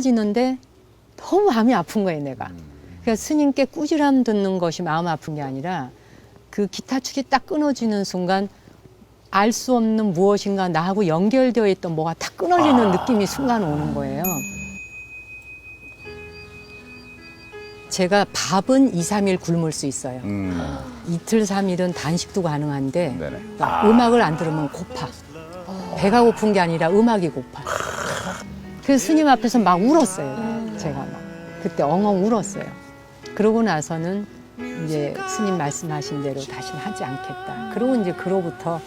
지는데 너무 마음이 아픈 거예요, 내가. 그러니까 스님께 꾸지람 듣는 것이 마음 아픈 게 아니라 그 기타 축이 딱 끊어지는 순간 알 수 없는 무엇인가 나하고 연결되어 있던 뭐가 탁 끊어지는 느낌이 순간 오는 거예요. 제가 밥은 2, 3일 굶을 수 있어요. 음, 이틀, 3일은 단식도 가능한데 네네. 나 음악을 안 들으면 고파. 배가 고픈 게 아니라 음악이 고파. 그래서 스님 앞에서 막 울었어요. 제가 막. 그때 엉엉 울었어요. 그러고 나서는 이제 스님 말씀하신 대로 다시는 하지 않겠다. 그러고 이제 그로부터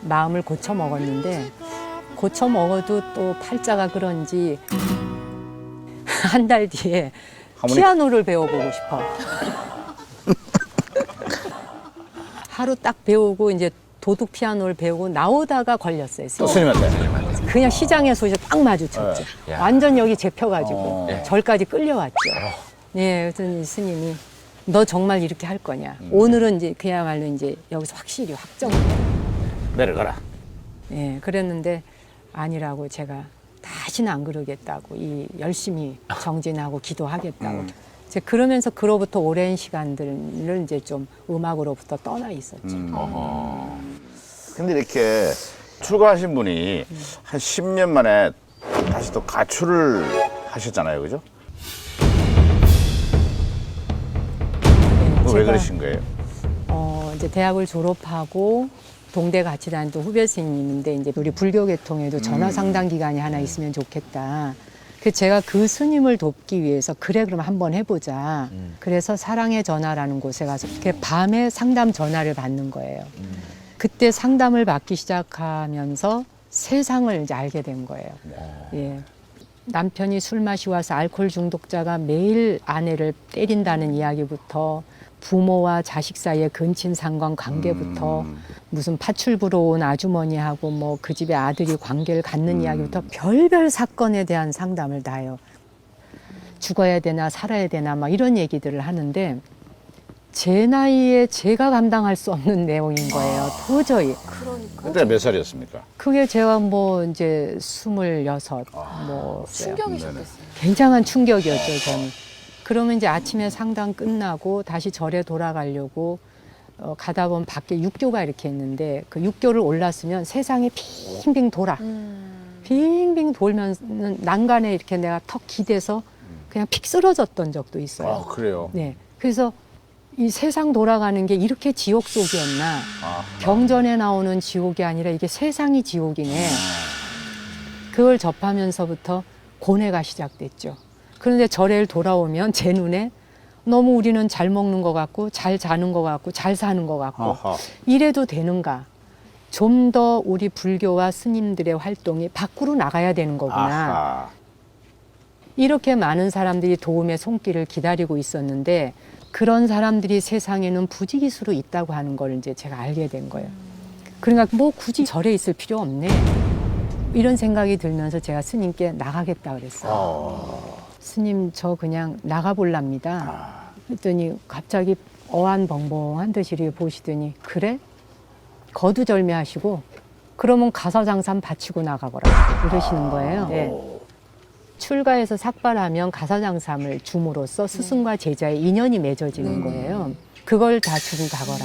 마음을 고쳐 먹었는데 고쳐 먹어도 또 팔자가 그런지 한 달 뒤에 피아노를 배워보고 싶어. 하루 딱 배우고 이제 도둑 피아노를 배우고 나오다가 걸렸어요. 또 스님. 스님한테. 그냥 시장에서 이제 딱 마주쳤죠. 예. 야. 완전 여기 잡혀가지고 어. 예. 절까지 끌려왔죠. 네, 이 스님이 너 정말 이렇게 할 거냐? 오늘은 이제 그야말로 이제 여기서 확실히 확정. 내려가라. 예, 그랬는데 아니라고 제가 다시는 안 그러겠다고 이 열심히 정진하고 기도하겠다고. 음. 이제 그러면서 그로부터 오랜 시간들을 이제 좀 음악으로부터 떠나 있었죠. 음. 어허. 근데 이렇게 출가하신 분이 한 10년 만에 다시 또 가출을 하셨잖아요. 그죠? 네, 그거 왜 제가 그러신 거예요? 어, 이제 대학을 졸업하고 동대 같이 다니던 후배 스님인데 이제 우리 불교 계통에도 전화 상담 기관이 하나 있으면 좋겠다. 그 제가 그 스님을 돕기 위해서 그래 그럼 한번 해보자. 그래서 사랑의 전화라는 곳에 가서 이렇게 밤에 상담 전화를 받는 거예요. 그때 상담을 받기 시작하면서 세상을 이제 알게 된 거예요. 예. 남편이 술 마시 와서 알코올 중독자가 매일 아내를 때린다는 이야기부터 부모와 자식 사이의 근친 상관 관계부터 음. 무슨 파출부로 온 아주머니하고 뭐 그 집의 아들이 관계를 갖는 이야기부터 별별 사건에 대한 상담을 다 해요. 죽어야 되나 살아야 되나 막 이런 얘기들을 하는데 제 나이에 제가 감당할 수 없는 내용인 거예요. 도저히. 그러니까 그때 몇 살이었습니까? 그게 제가 뭐 이제 스물여섯 뭐 충격이셨겠어요. 굉장한 충격이었죠, 저는. 그러면 이제 아침에 상담 끝나고 다시 절에 돌아가려고 어, 가다 보면 밖에 육교가 이렇게 있는데 그 육교를 올랐으면 세상이 빙빙 돌아. 음. 빙빙 돌면 난간에 이렇게 내가 턱 기대서 그냥 픽 쓰러졌던 적도 있어요. 아, 그래요. 네. 그래서 이 세상 돌아가는 게 이렇게 지옥 속이었나. 아, 경전에 나오는 지옥이 아니라 이게 세상이 지옥이네. 그걸 접하면서부터 고뇌가 시작됐죠. 그런데 절에 돌아오면 제 눈에 너무 우리는 잘 먹는 것 같고 잘 자는 것 같고 잘 사는 것 같고 아하. 이래도 되는가? 좀 더 우리 불교와 스님들의 활동이 밖으로 나가야 되는 거구나. 아하. 이렇게 많은 사람들이 도움의 손길을 기다리고 있었는데 그런 사람들이 세상에는 부지기수로 있다고 하는 걸 이제 제가 알게 된 거예요. 그러니까 뭐 굳이 절에 있을 필요 없네. 이런 생각이 들면서 제가 스님께 나가겠다 그랬어요. 어. 스님 저 그냥 나가볼랍니다. 했더니 갑자기 어안벙벙한 듯이 이렇게 보시더니 그래? 거두절미하시고 그러면 가사장삼 바치고 나가거라 이러시는 거예요. 네. 출가해서 삭발하면 가사장삼을 줌으로써 스승과 제자의 인연이 맺어지는 거예요. 그걸 다 주고 가거라.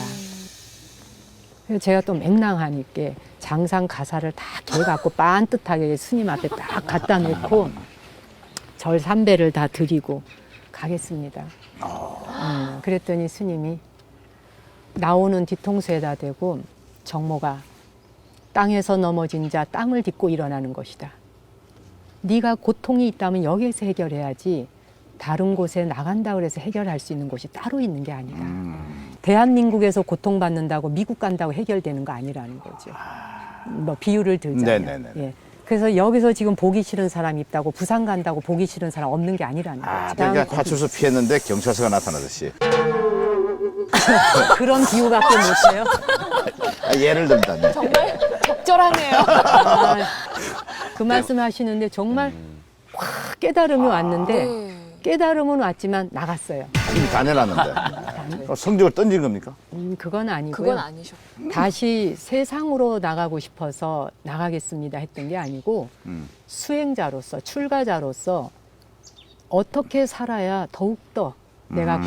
그래서 제가 또 맹랑하니까 장상 가사를 다 개갖고 빤듯하게 스님 앞에 딱 갖다 놓고 절 삼배를 다 드리고 가겠습니다. 음, 그랬더니 스님이 나오는 뒤통수에다 대고 정모가 땅에서 넘어진 자 땅을 딛고 일어나는 것이다. 네가 고통이 있다면 여기에서 해결해야지 다른 곳에 나간다 그래서 해결할 수 있는 곳이 따로 있는 게 아니다. 대한민국에서 고통받는다고 미국 간다고 해결되는 거 아니라는 거죠. 뭐 비유를 들자면. 네네네. 예. 그래서 여기서 지금 보기 싫은 사람 있다고 부산 간다고 보기 싫은 사람 없는 게 아니라는 거죠. 아, 그러니까 파출소 피했는데 경찰서가 나타나듯이. 그런 비유밖에 못해요. 아, 예를 든다면. 정말 적절하네요. 아, 그 말씀 하시는데 정말 확 깨달음이 왔는데 네. 깨달음은 왔지만 나갔어요. 힘이 다 내놨는데. 어, 성적을 던진 겁니까? 음, 그건 아니고요. 그건 아니셨. 다시 세상으로 나가고 싶어서 나가겠습니다 했던 게 아니고 음. 수행자로서 출가자로서 어떻게 살아야 더욱더 내가